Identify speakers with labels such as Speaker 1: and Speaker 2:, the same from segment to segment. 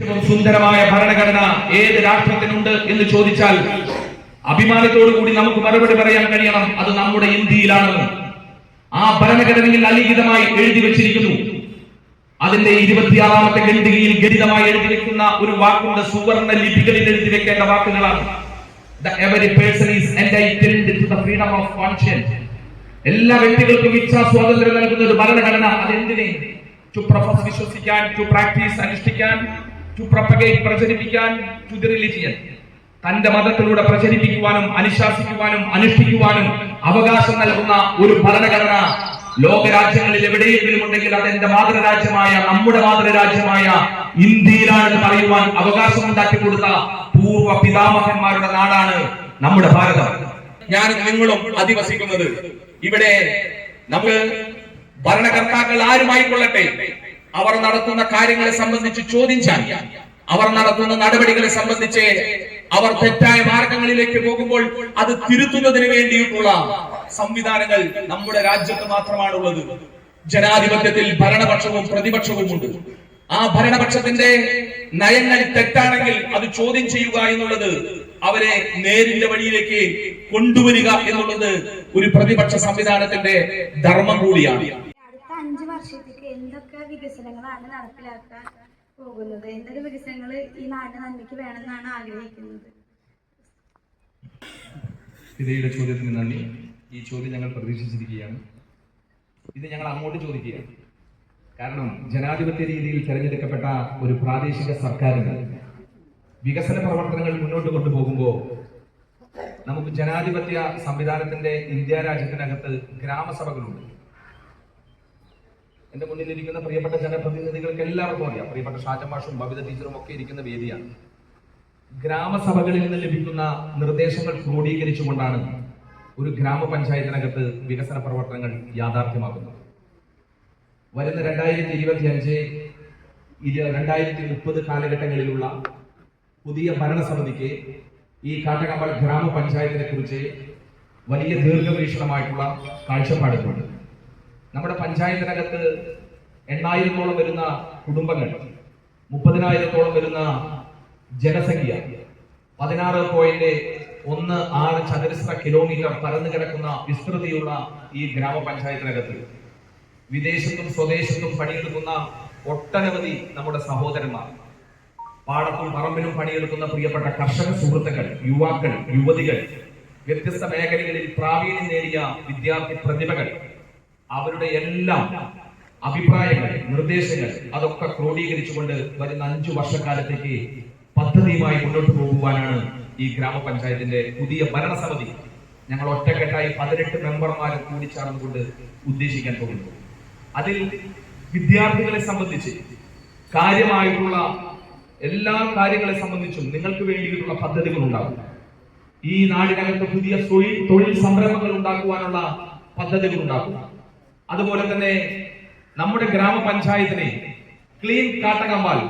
Speaker 1: ഏറ്റവും സുന്ദരമായ ഭരണഘടന ഏത് രാഷ്ട്രത്തിനുണ്ട് എന്ന് ചോദിച്ചാൽ അഭിമാനത്തോടു കൂടി നമുക്ക് മറുപടി പറയാൻ കഴിയണം. അത് നമ്മുടെ ഇന്ത്യയിലാണ്. ആ ഭരണഘടനയിൽ അലിഖിതമായി എഴുതി വെച്ചിരിക്കുന്നു. അതിന്റെ ഇരുപത്തിയാറാമത്തെ ഖണ്ഡികയിൽ ഗരിതമായി എഴുതി വെക്കുന്ന ഒരു വാക്കുണ്ട്. സുവർണ ലിപികളിൽ എഴുതി വെക്കേണ്ട വാക്കുകളാണ്. Freedom of conscience. എല്ലാ വ്യക്തികൾക്കും ഇച്ഛാ സ്വാതന്ത്ര്യം നൽകുന്ന ഒരു ഭരണഘടന. അതെന്തിനെ? ടു പ്രൊഫസ് വിശ്വസിക്കാൻ ടു പ്രാക്ടീസ് അനുഷ്ഠിക്കാൻ. ടു പ്രൊപ്പഗേറ്റ് പ്രചരിപ്പിക്കാൻ ടു ദി റിലിജിയൻ തന്റെ മതത്തിലൂടെ പ്രചരിപ്പിക്കുവാനും അനുശാസിക്കുവാനും അനുഷ്ഠിക്കുവാനും അവകാശം നൽകുന്ന ഒരു ഭരണഘടന ലോകരാജ്യങ്ങളിൽ എവിടെയെങ്കിലും ഉണ്ടെങ്കിൽ അത് എന്റെ മാതൃരാജ്യമായ നമ്മുടെ മാതൃരാജ്യമായ ഇന്ത്യയിലാണെന്ന് പറയുവാൻ അവകാശം ഉണ്ടാക്കി കൊടുത്ത പൂർവ പിതാമഹന്മാരുടെ നാടാണ് നമ്മുടെ ഭാരതം. ഞാൻ നിങ്ങളും അധിവസിക്കുന്നത് ഇവിടെ നമുക്ക് ഭരണകർത്താക്കൾ ആരുമായിക്കൊള്ളട്ടെ? അവർ നടത്തുന്ന കാര്യങ്ങളെ സംബന്ധിച്ച് ചോദിച്ചാൽ അവർ നടത്തുന്ന നടപടികളെ സംബന്ധിച്ച് അവർ തെറ്റായ മാർഗങ്ങളിലേക്ക് പോകുമ്പോൾ അത് തിരുത്തുന്നതിന് വേണ്ടിയിട്ടുള്ള സംവിധാനങ്ങൾ നമ്മുടെ രാജ്യത്ത് മാത്രമാണുള്ളത്. ജനാധിപത്യത്തിൽ ഭരണപക്ഷവും പ്രതിപക്ഷവും ഉണ്ട് ആ ഭരണപക്ഷത്തിന്റെ നയങ്ങൾ തെറ്റാണെങ്കിൽ അത് ചോദ്യം ചെയ്യുക എന്നുള്ളത് അവരെ നേരിന്റെ വഴിയിലേക്ക് കൊണ്ടുവരിക എന്നുള്ളത് ഒരു പ്രതിപക്ഷ സംവിധാനത്തിന്റെ ധർമ്മം കൂടിയാണ്.
Speaker 2: അടുത്ത അഞ്ചു എന്തൊക്കെ വികസനങ്ങളാണ് നടപ്പിലാക്കാൻ പോകുന്നത്. എന്തൊക്കെ വികസനങ്ങൾ ഈ നാടിന് നന്മയ്ക്ക് വേണമെന്നാണ് ആഗ്രഹിക്കുന്നത്?
Speaker 1: വിധയുടെ ചോദ്യത്തിന് നന്ദി. ഈ ചോദ്യം ഞങ്ങൾ പ്രതീക്ഷിച്ചിരിക്കുകയാണ്. ഇത് ഞങ്ങൾ അങ്ങോട്ട് ചോദിക്കുകയാണ്. കാരണം ജനാധിപത്യ രീതിയിൽ തിരഞ്ഞെടുക്കപ്പെട്ട ഒരു പ്രാദേശിക സർക്കാരിന് വികസന പ്രവർത്തനങ്ങൾ മുന്നോട്ട് കൊണ്ടുപോകുമ്പോൾ നമുക്ക് ജനാധിപത്യ സംവിധാനത്തിന്റെ ഇന്ത്യ രാജ്യത്തിനകത്ത് ഗ്രാമസഭകളുണ്ട്. എന്റെ മുന്നിലിരിക്കുന്ന പ്രിയപ്പെട്ട ജനപ്രതിനിധികൾക്ക് എല്ലാവർക്കും അറിയാം. പ്രിയപ്പെട്ട ഷാജൻ മാഷും ടീച്ചറും ഒക്കെ ഇരിക്കുന്ന വേദിയാണ്. ഗ്രാമസഭകളിൽ നിന്ന് ലഭിക്കുന്ന നിർദ്ദേശങ്ങൾ ക്രോഡീകരിച്ചുകൊണ്ടാണ് ഒരു ഗ്രാമപഞ്ചായത്തിനകത്ത് വികസന പ്രവർത്തനങ്ങൾ യാഥാർത്ഥ്യമാക്കുന്നത്. വരുന്ന രണ്ടായിരത്തി ഇരുപത്തി അഞ്ച് രണ്ടായിരത്തി മുപ്പത് കാലഘട്ടങ്ങളിലുള്ള പുതിയ ഭരണസമിതിക്ക് ഈ കാട്ടകമ്പൾ ഗ്രാമപഞ്ചായത്തിനെ കുറിച്ച് വലിയ ദീർഘവീക്ഷണമായിട്ടുള്ള കാഴ്ചപ്പാടുകളുണ്ട്. നമ്മുടെ പഞ്ചായത്തിനകത്ത് എണ്ണായിരത്തോളം വരുന്ന കുടുംബങ്ങൾ മുപ്പതിനായിരത്തോളം വരുന്ന ജനസംഖ്യ പതിനാറ് പോയിന്റ് ഒന്ന് ആറ് ചതുരശ്ര കിലോമീറ്റർ പരന്നു കിടക്കുന്ന വിസ്തൃതിയുള്ള ഈ ഗ്രാമപഞ്ചായത്തിനകത്ത് വിദേശത്തും സ്വദേശത്തും പണിയെടുക്കുന്ന ഒട്ടനവധി നമ്മുടെ സഹോദരന്മാർ പാടത്തും പറമ്പിലും പണിയെടുക്കുന്ന പ്രിയപ്പെട്ട കർഷക സുഹൃത്തുക്കൾ യുവാക്കൾ യുവതികൾ വ്യത്യസ്ത മേഖലകളിൽ പ്രാവീണ്യം നേടിയ വിദ്യാർത്ഥി പ്രതിഭകൾ അവരുടെ എല്ലാം അഭിപ്രായങ്ങൾ നിർദ്ദേശങ്ങൾ അതൊക്കെ ക്രോഡീകരിച്ചുകൊണ്ട് വരുന്ന അഞ്ചു വർഷക്കാലത്തേക്ക് പദ്ധതിയുമായി മുന്നോട്ട് പോകുവാനാണ് ഈ ഗ്രാമപഞ്ചായത്തിന്റെ പുതിയ ഭരണസമിതി. ഞങ്ങൾ ഒറ്റക്കെട്ടായി പതിനെട്ട് മെമ്പർമാർ കൂടിച്ചേർന്നുകൊണ്ട് ഉദ്ദേശിക്കാൻ പോകുന്നു. അതിൽ വിദ്യാർത്ഥികളെ സംബന്ധിച്ച് കാര്യമായിട്ടുള്ള എല്ലാ കാര്യങ്ങളെ സംബന്ധിച്ചും നിങ്ങൾക്ക് വേണ്ടിയിട്ടുള്ള പദ്ധതികൾ ഉണ്ടാകും. ഈ നാടിനകത്ത് പുതിയ തൊഴിൽ സംരംഭങ്ങൾ ഉണ്ടാക്കുവാനുള്ള പദ്ധതികൾ ഉണ്ടാകും. അതുപോലെ തന്നെ നമ്മുടെ ഗ്രാമപഞ്ചായത്തിനെ ക്ലീൻ കാട്ടകമ്പാൽ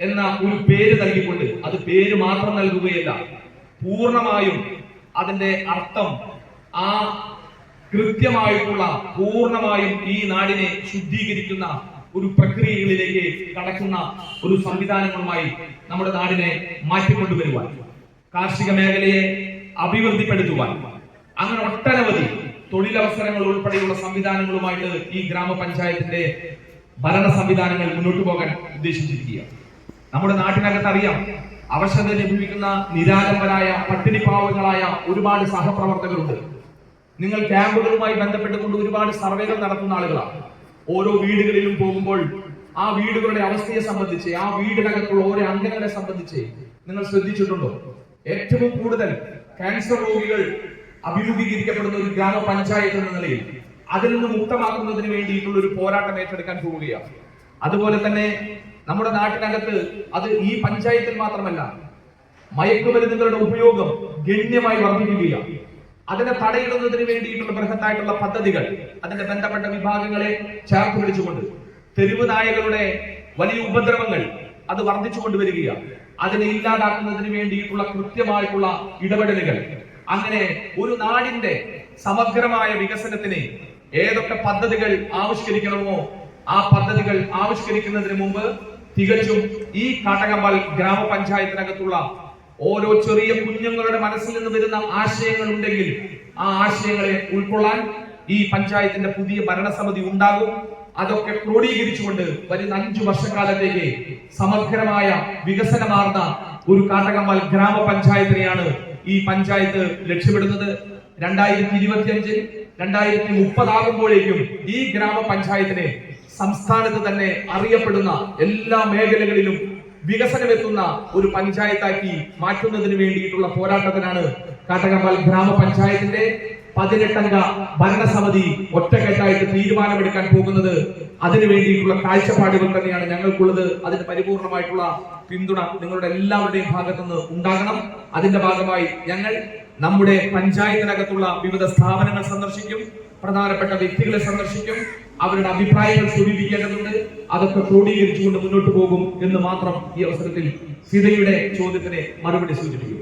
Speaker 1: എന്ന ഒരു പേര് നൽകിക്കൊണ്ട് അത് പേര് മാത്രം നൽകുകയല്ല പൂർണമായും അതിന്റെ അർത്ഥം ആ കൃത്യമായിട്ടുള്ള പൂർണമായും ഈ നാടിനെ ശുദ്ധീകരിക്കുന്ന ഒരു പ്രക്രിയകളിലേക്ക് കടക്കുന്ന ഒരു സംവിധാനങ്ങളുമായി നമ്മുടെ നാടിനെ മാറ്റിക്കൊണ്ടുവരുവാൻ കാർഷിക മേഖലയെ അഭിവൃദ്ധിപ്പെടുത്തുവാൻ അങ്ങനെ ഒട്ടനവധി തൊഴിലവസരങ്ങൾ ഉൾപ്പെടെയുള്ള സംവിധാനങ്ങളുമായിട്ട് ഈ ഗ്രാമപഞ്ചായത്തിന്റെ ഭരണ സംവിധാനങ്ങൾ മുന്നോട്ട് പോകാൻ ഉദ്ദേശിച്ചിരിക്കുക നമ്മുടെ നാട്ടിനകത്ത് അറിയാം അവശത ലഭിക്കുന്ന നിരാലംബരായ പട്ടിണി പാവങ്ങളായ ഒരുപാട് സഹപ്രവർത്തകരുണ്ട്. നിങ്ങൾ ക്യാമ്പുകളുമായി ബന്ധപ്പെട്ടുകൊണ്ട് ഒരുപാട് സർവേകൾ നടത്തുന്ന ആളുകളാണ്. ഓരോ വീടുകളിലും പോകുമ്പോൾ ആ വീടുകളുടെ അവസ്ഥയെ സംബന്ധിച്ച് ആ വീടിനകത്തുള്ള ഓരോ അംഗങ്ങളെ സംബന്ധിച്ച് നിങ്ങൾ ശ്രദ്ധിച്ചിട്ടുണ്ടോ? ഏറ്റവും കൂടുതൽ ക്യാൻസർ രോഗികൾ അഭിമുഖീകരിക്കപ്പെടുന്ന ഒരു ഗ്രാമപഞ്ചായത്ത് എന്ന നിലയിൽ അതിൽ നിന്ന് മുക്തമാക്കുന്നതിന് വേണ്ടിയിട്ടുള്ള ഒരു പോരാട്ടം ഏറ്റെടുക്കാൻ പോവുകയാണ്. അതുപോലെ തന്നെ നമ്മുടെ നാട്ടിനകത്ത് അത് ഈ പഞ്ചായത്തിൽ മാത്രമല്ല മയക്കുമരുന്നുകളുടെ ഉപയോഗം ഗണ്യമായി വർദ്ധിക്കുകയാണ്. അതിനെ തടയിടുന്നതിന് വേണ്ടിയിട്ടുള്ള ബൃഹത്തായിട്ടുള്ള പദ്ധതികൾ അതിന്റെ ബന്ധപ്പെട്ട വിഭാഗങ്ങളെ ചേർത്ത് പിടിച്ചുകൊണ്ട് തെരുവ് നായകളുടെ വലിയ ഉപദ്രവങ്ങൾ അത് വർദ്ധിച്ചു കൊണ്ടുവരികയാണ് അതിനെ ഇല്ലാതാക്കുന്നതിന് വേണ്ടിയിട്ടുള്ള കൃത്യമായിട്ടുള്ള ഇടപെടലുകൾ അങ്ങനെ ഒരു നാടിന്റെ സമഗ്രമായ വികസനത്തിന് ഏതൊക്കെ പദ്ധതികൾ ആവിഷ്കരിക്കണമോ ആ പദ്ധതികൾ ആവിഷ്കരിക്കുന്നതിന് മുമ്പ് തികച്ചും ഈ കാട്ടകമ്പൽ ഗ്രാമപഞ്ചായത്തിനകത്തുള്ള ഓരോ ചെറിയ കുഞ്ഞുങ്ങളുടെ മനസ്സിൽ നിന്ന് വരുന്ന ആശയങ്ങൾ ഉണ്ടെങ്കിൽ ആ ആശയങ്ങളെ ഉൾക്കൊള്ളാൻ ഈ പഞ്ചായത്തിന്റെ പുതിയ ഭരണസമിതി ഉണ്ടാകും. അതൊക്കെ ക്രോഡീകരിച്ചുകൊണ്ട് വരുന്ന അഞ്ചു വർഷക്കാലത്തേക്ക് സമഗ്രമായ വികസനമാർന്ന ഒരു കാട്ടകമ്പൽ ഗ്രാമപഞ്ചായത്തിനെയാണ് ഈ പഞ്ചായത്ത് ലക്ഷ്യമിടുന്നത് രണ്ടായിരത്തി ഇരുപത്തിയഞ്ചിൽ രണ്ടായിരത്തി മുപ്പതാകുമ്പോഴേക്കും ഈ ഗ്രാമപഞ്ചായത്തിനെ സംസ്ഥാനത്ത് തന്നെ അറിയപ്പെടുന്ന എല്ലാ മേഖലകളിലും വികസനമെത്തുന്ന ഒരു പഞ്ചായത്താക്കി മാറ്റുന്നതിന് വേണ്ടിയിട്ടുള്ള പോരാട്ടത്തിനാണ് കാട്ടകമ്പാൽ ഗ്രാമപഞ്ചായത്തിന്റെ പതിനെട്ടംഗ ഭരണസമിതി ഒറ്റക്കെട്ടായിട്ട് തീരുമാനമെടുക്കാൻ പോകുന്നത്. അതിനു വേണ്ടിയിട്ടുള്ള കാഴ്ചപ്പാടുകൾ തന്നെയാണ് ഞങ്ങൾക്കുള്ളത്. അതിന് പരിപൂർണമായിട്ടുള്ള പിന്തുണ നിങ്ങളുടെ എല്ലാവരുടെയും ഭാഗത്തുനിന്ന് ഉണ്ടാകണം. അതിന്റെ ഭാഗമായി ഞങ്ങൾ നമ്മുടെ പഞ്ചായത്തിനകത്തുള്ള വിവിധ സ്ഥാപനങ്ങൾ സന്ദർശിക്കും. പ്രധാനപ്പെട്ട വ്യക്തികളെ സന്ദർശിക്കും. അവരുടെ അഭിപ്രായങ്ങൾ സ്വീകരിക്കേണ്ടതുണ്ട് അതൊക്കെ ക്രോഡീകരിച്ചുകൊണ്ട് മുന്നോട്ട് പോകും എന്ന് മാത്രം ഈ അവസരത്തിൽ സീതയുടെ ചോദ്യത്തിന് മറുപടി സൂചിപ്പിക്കുന്നു.